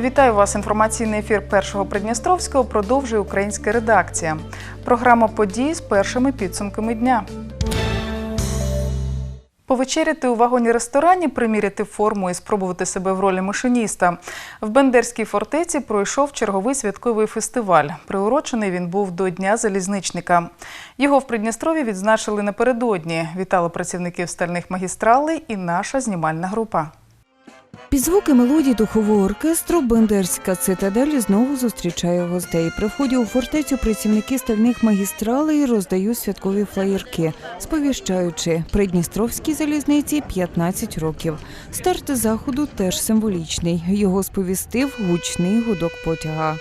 Вітаю вас. Інформаційний ефір першого Придністровського продовжує українська редакція. Програма подій з першими підсумками дня. Повечеряти у вагоні ресторані, приміряти форму і спробувати себе в ролі машиніста. В Бендерській фортеці пройшов черговий святковий фестиваль. Приурочений він був до Дня залізничника. Його в Придністрові відзначили напередодні. Вітали працівників стальних магістралей і наша знімальна група. Під звуки мелодій духового оркестру Бендерська цитадель знову зустрічає гостей. При вході у фортецю працівники стальних магістралей роздають святкові флаєрки, сповіщаючи Придністровській залізниці 15 років. Старт заходу теж символічний. Його сповістив гучний гудок потяга.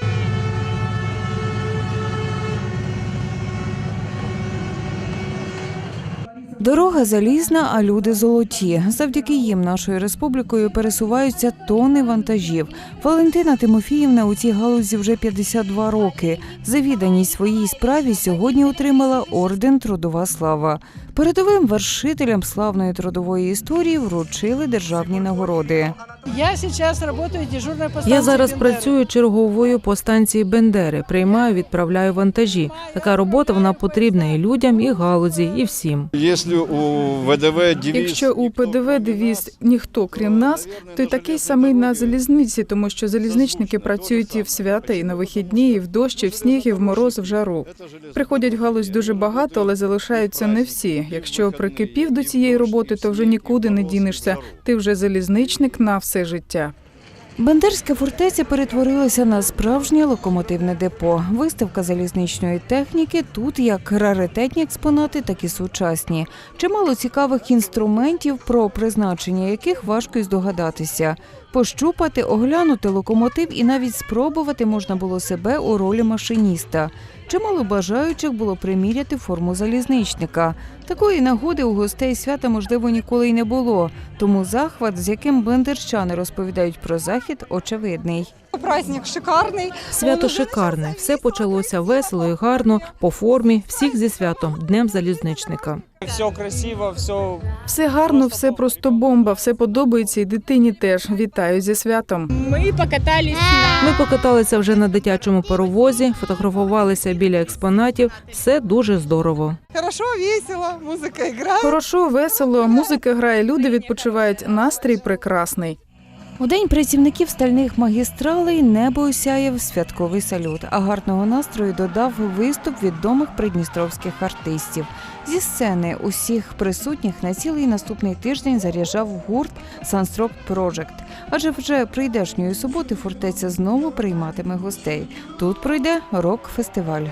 Дорога залізна, а люди золоті. Завдяки їм нашою республікою пересуваються тони вантажів. Валентина Тимофіївна у цій галузі вже 52 роки. За відданість своїй справі сьогодні отримала орден Трудова слава. Передовим вершителям славної трудової історії вручили державні нагороди. Я сейчас работаю дежурной по Я зараз працюю черговою по станції Бендери. Приймаю, відправляю вантажі. Така робота вона потрібна і людям, і галузі, і всім. Якщо у ВДВ девіз... Якщо у ПДВ девіз ніхто крім нас, то й такий самий на залізниці, тому що залізничники працюють і в свята, і на вихідні, і в дощ, і в сніг, і в мороз, в жару. Приходять в галузь дуже багато, але залишаються не всі. Якщо прикипів до цієї роботи, то вже нікуди не дінешся. Ти вже залізничник на все життя. Бендерська фортеця перетворилася на справжнє локомотивне депо. Виставка залізничної техніки тут як раритетні експонати, так і сучасні. Чимало цікавих інструментів, про призначення яких важко й здогадатися. Пощупати, оглянути локомотив і навіть спробувати можна було себе у ролі машиніста. Чимало бажаючих було приміряти форму залізничника. Такої нагоди у гостей свята можливо ніколи й не було. Тому захват, з яким бендерщани розповідають про захід, очевидний. Праздник шикарний. Свято шикарне. Все почалося весело і гарно, по формі, всіх зі святом, днем залізничника. Все красиво, все Все гарно, все просто бомба, все подобається, і дитині теж. Вітаю зі святом. Мы покатались на... Ми покаталися вже на дитячому паровозі, фотографувалися біля експонатів. Все дуже здорово. Хорошо, весело, музыка играет. Хорошо, весело, музика грає, люди відпочивають. Настрій прекрасний. У день працівників стальних магістралей небо осяяв святковий салют, а гарного настрою додав виступ відомих придністровських артистів. Зі сцени усіх присутніх на цілий наступний тиждень заряджав гурт Sunstroke Project. Адже вже прийдешньої суботи фортеця знову прийматиме гостей. Тут пройде рок-фестиваль.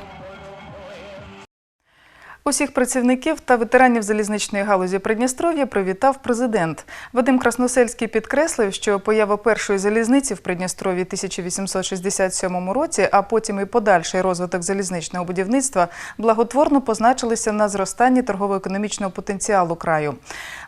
Усіх працівників та ветеранів залізничної галузі Придністров'я привітав президент. Вадим Красносельський підкреслив, що поява першої залізниці в Придністров'ї 1867 році, а потім і подальший розвиток залізничного будівництва благотворно позначилися на зростанні торгово-економічного потенціалу краю.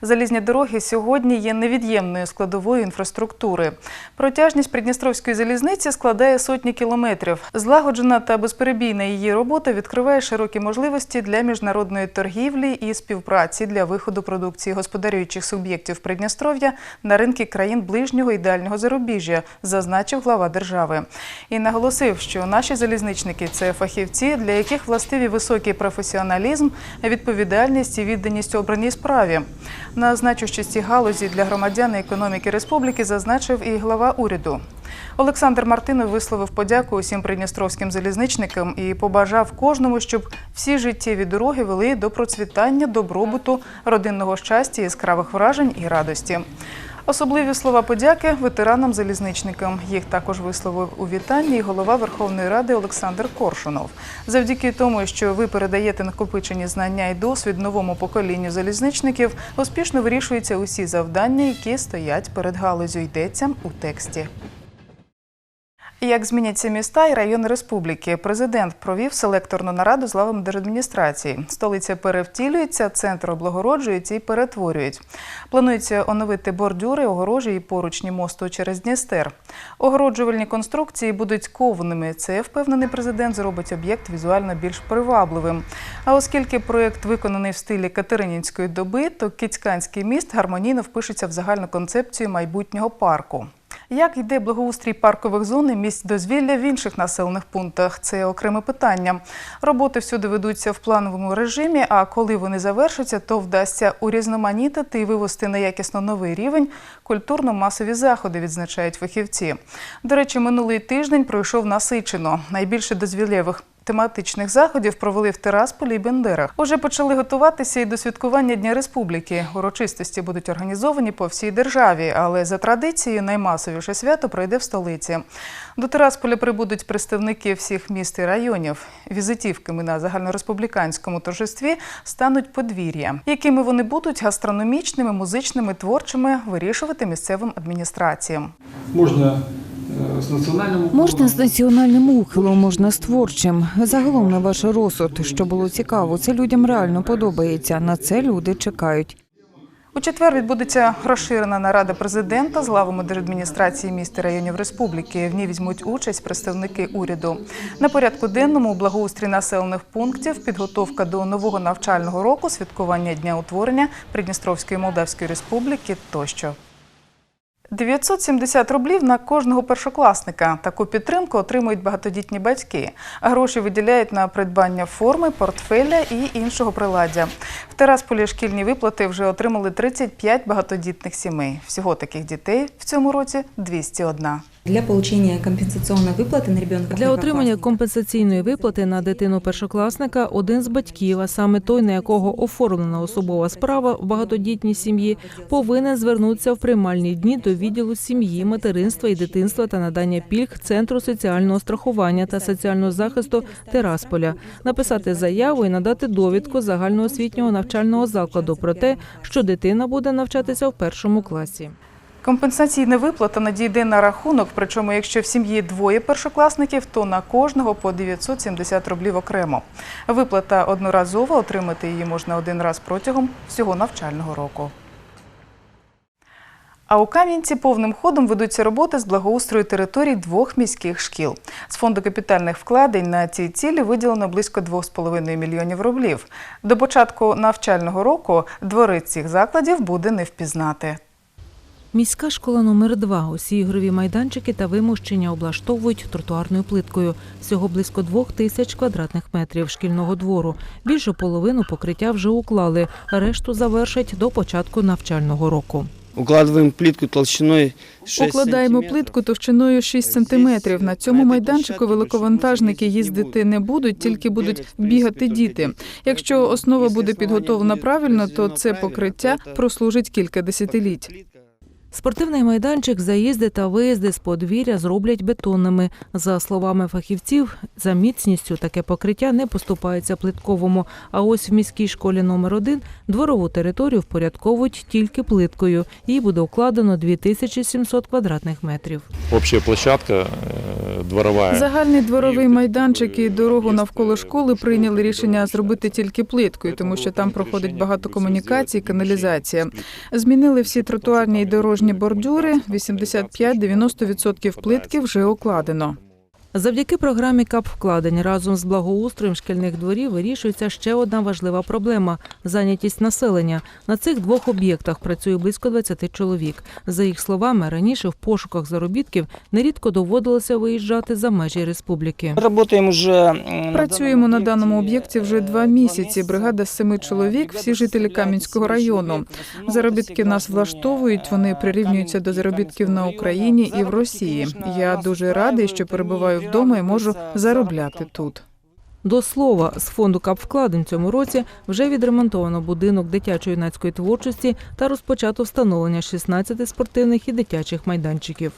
Залізні дороги сьогодні є невід'ємною складовою інфраструктури. Протяжність Придністровської залізниці складає сотні кілометрів. Злагоджена та безперебійна її робота відкриває широкі можливості для міжнародної торгівлі і співпраці для виходу продукції господарюючих суб'єктів Придністров'я на ринки країн ближнього і дальнього зарубіжжя, зазначив глава держави. І наголосив, що наші залізничники це фахівці, для яких властиві високий професіоналізм, відповідальність і відданість обраній справі. На значущості галузі для громадян економіки республіки зазначив і глава уряду. Олександр Мартинов висловив подяку усім придністровським залізничникам і побажав кожному, щоб всі життєві дороги вели до процвітання, добробуту, родинного щастя, яскравих вражень і радості. Особливі слова подяки ветеранам-залізничникам. Їх також висловив у вітанні і голова Верховної Ради Олександр Коршунов. Завдяки тому, що ви передаєте накопичені знання і досвід новому поколінню залізничників, успішно вирішуються усі завдання, які стоять перед галузю. Йдеться у тексті. Як зміняться міста і райони республіки? Президент провів селекторну нараду з главами держадміністрації. Столиця перевтілюється, центр облагороджується і перетворюють. Планується оновити бордюри, огорожі і поручні мосту через Дністер. Огороджувальні конструкції будуть кованими. Це впевнений президент зробить об'єкт візуально більш привабливим. А оскільки проєкт виконаний в стилі Катеринінської доби, то Кіцьканський міст гармонійно впишеться в загальну концепцію майбутнього парку. Як йде благоустрій паркових зон і місць дозвілля в інших населених пунктах? Це окреме питання. Роботи всюди ведуться в плановому режимі, а коли вони завершаться, то вдасться урізноманітити і вивести на якісно новий рівень культурно-масові заходи, відзначають фахівці. До речі, минулий тиждень пройшов насичено. Найбільше дозвіллєвих тематичних заходів провели в Тирасполі і Бендерах. Уже почали готуватися і до святкування Дня Республіки. Урочистості будуть організовані по всій державі, але за традицією наймасовіше свято пройде в столиці. До Тирасполя прибудуть представники всіх міст і районів. Візитівками на загальнореспубліканському торжестві стануть подвір'я. Якими вони будуть гастрономічними, музичними, творчими, вирішувати місцевим адміністраціям. Можна з національним Можна з національним ухилом, можна з творчим. Загалом на ваш розсуд, що було цікаво, це людям реально подобається. На це люди чекають. У четвер відбудеться розширена нарада президента з главами держадміністрації міст і районів республіки. В ній візьмуть участь представники уряду. На порядку денному благоустрій населених пунктів, підготовка до нового навчального року, святкування дня утворення Придністровської Молдавської Республіки тощо. 970 рублів на кожного першокласника. Таку підтримку отримують багатодітні батьки. Гроші виділяють на придбання форми, портфеля і іншого приладдя. В Терасполі шкільні виплати вже отримали 35 багатодітних сімей. Всього таких дітей в цьому році 201. Для получения компенсационной выплаты на ребенка Для отримання компенсаційної виплати на дитину першокласника один з батьків, а саме той, на якого оформлена особова справа в багатодітній сім'ї, повинен звернутися в приймальні дні до відділу сім'ї, материнства і дитинства та надання пільг Центру соціального страхування та соціального захисту Терасполя, написати заяву і надати довідку загальноосвітнього навчального закладу про те, що дитина буде навчатися в першому класі. Компенсаційна виплата надійде на рахунок, причому якщо в сім'ї двоє першокласників, то на кожного по 970 рублів окремо. Виплата одноразова, отримати її можна один раз протягом всього навчального року. А у Кам'янці повним ходом ведуться роботи з благоустрою територій двох міських шкіл. З фонду капітальних вкладень на ці цілі виділено близько 2,5 мільйонів рублів. До початку навчального року двори цих закладів буде не впізнати. Міська школа номер 2 Усі ігрові майданчики та вимощення облаштовують тротуарною плиткою. Всього близько двох тисяч квадратних метрів шкільного двору. Більшу половину покриття вже уклали, решту завершать до початку навчального року. Укладываем плитку толщиной 6 Укладаємо плитку товщиною 6 сантиметрів. На цьому майданчику великовантажники їздити не будуть, тільки будуть бігати діти. Якщо основа буде підготовлена правильно, то це покриття прослужить кілька десятиліть. Спортивний майданчик, заїзди та виїзди з подвір'я зроблять бетонними. За словами фахівців, за міцністю таке покриття не поступається плитковому. А ось в міській школі номер 1 дворову територію впорядковують тільки плиткою. Їй буде укладено 2700 квадратних метрів. Общая площадка э, дворовая. Загальний дворовий майданчик і дорогу навколо школи прийняли рішення зробити тільки плиткою, тому що там проходить багато комунікацій, каналізація. Змінили всі тротуарні і дорожні бордюри. 85-90% плитки вже укладено. Завдяки програмі КАП-вкладень разом з благоустроєм шкільних дворів вирішується ще одна важлива проблема зайнятість населення. На цих двох об'єктах працює близько 20 чоловік. За їх словами, раніше в пошуках заробітків нерідко доводилося виїжджати за межі республіки. Працюємо на даному об'єкті вже два місяці. Бригада з семи чоловік, всі жителі Кам'янського району. Заробітки нас влаштовують. Вони прирівнюються до заробітків на Україні і в Росії. Я дуже радий, що перебуваю вдома і можу заробляти тут. До слова, з фонду КАП-вкладень цьому році вже відремонтовано будинок дитячо-юнацької творчості та розпочато встановлення 16 спортивних і дитячих майданчиків.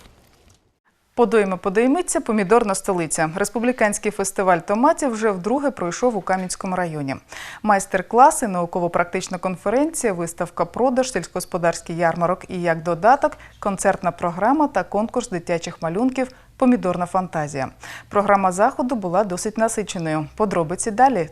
Подойми подоймиться, помідорна столиця. Республіканський фестиваль томатів вже вдруге пройшов у Кам'янському районі. Майстер-класи, науково-практична конференція, виставка продаж, сільськогосподарський ярмарок і як додаток, концертна програма та конкурс дитячих малюнків Помідорна фантазія. Програма заходу була досить насиченою. Подробиці далі.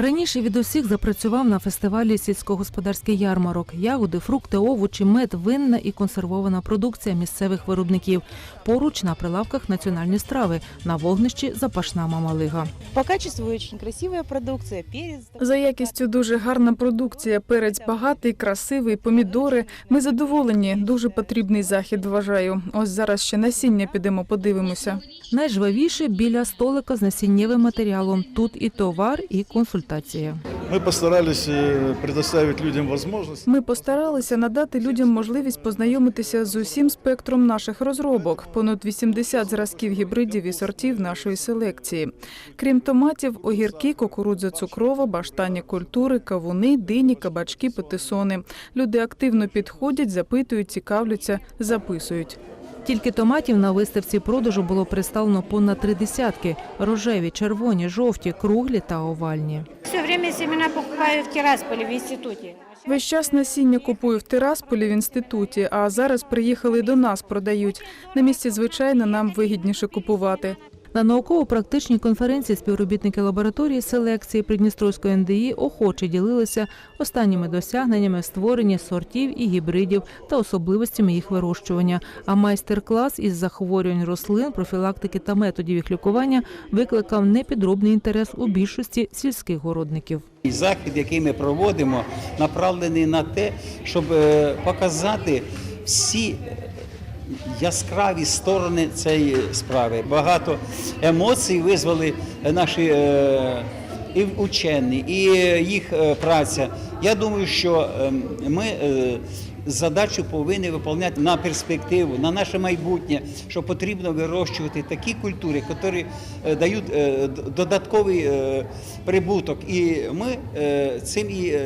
Раніше від усіх запрацював на фестивалі сільськогосподарський ярмарок. Ягоди, фрукти, овочі, мед, винна і консервована продукція місцевих виробників. Поруч на прилавках національні страви, на вогнищі запашна мамалига. По качеству очень красивая продукция, перец. За якістю дуже гарна продукція, перець багатий, красивий, помідори. Ми задоволені. Дуже потрібний захід. Вважаю. Ось зараз ще насіння підемо, подивимося. Найжвавіше біля столика з насіннєвим матеріалом. Тут і товар, і консультація. Ми постарались е, предоставити людям можливість. Ми постаралися надати людям можливість познайомитися з усім спектром наших розробок. Понад 80 зразків гібридів і сортів нашої селекції. Крім томатів, огірки, кукурудза цукрова, баштанні культури, кавуни, дині, кабачки, петисони. Люди активно підходять, запитують, цікавляться, записують. Тільки томатів на виставці продажу було представлено понад три десятки: рожеві, червоні, жовті, круглі та овальні. Все время семена покупаю в Тирасполі в інституті. Весь час насіння купую в Тирасполі в інституті, а зараз приїхали до нас, продають. На місці, звичайно, нам вигідніше купувати. На науково-практичній конференції співробітники лабораторії селекції Придністровської НДІ охоче ділилися останніми досягненнями в створенні сортів і гібридів та особливостями їх вирощування. А майстер-клас із захворювань рослин, профілактики та методів їх лікування викликав непідробний інтерес у більшості сільських городників. Захід, який ми проводимо, направлений на те, щоб е, показати всі яскраві сторони цієї справи. Багато емоцій визвали наші е, і учені, і їх е, праця. Я думаю, що е, ми е, задачу повинні виконувати на перспективу, на наше майбутнє, що потрібно вирощувати такі культури, які е, дають е, додатковий е, прибуток. І ми цим і,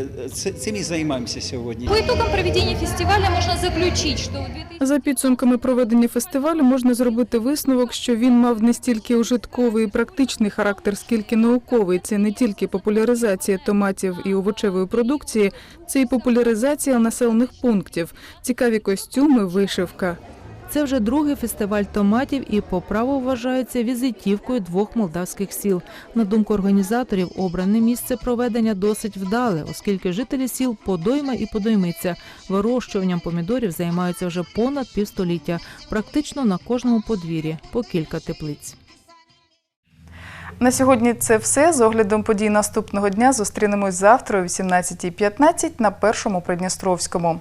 цим і займаємося сьогодні. По итогам проведения фестиваля можно заключить, что в 2000 За підсумками проведення фестивалю можна зробити висновок, що він мав не стільки ужитковий і практичний характер, скільки науковий. Це не тільки популяризація томатів і овочевої продукції, це і популяризація населених пунктів, цікаві костюми, вишивка. Це вже другий фестиваль томатів і по праву вважається візитівкою двох молдавських сіл. На думку організаторів, обране місце проведення досить вдале, оскільки жителі сіл Подойма і Подоймиця вирощуванням помідорів займаються вже понад півстоліття, практично на кожному подвір'ї по кілька теплиць. На сьогодні це все. З оглядом подій наступного дня зустрінемось завтра о 18.15 на першому Придністровському.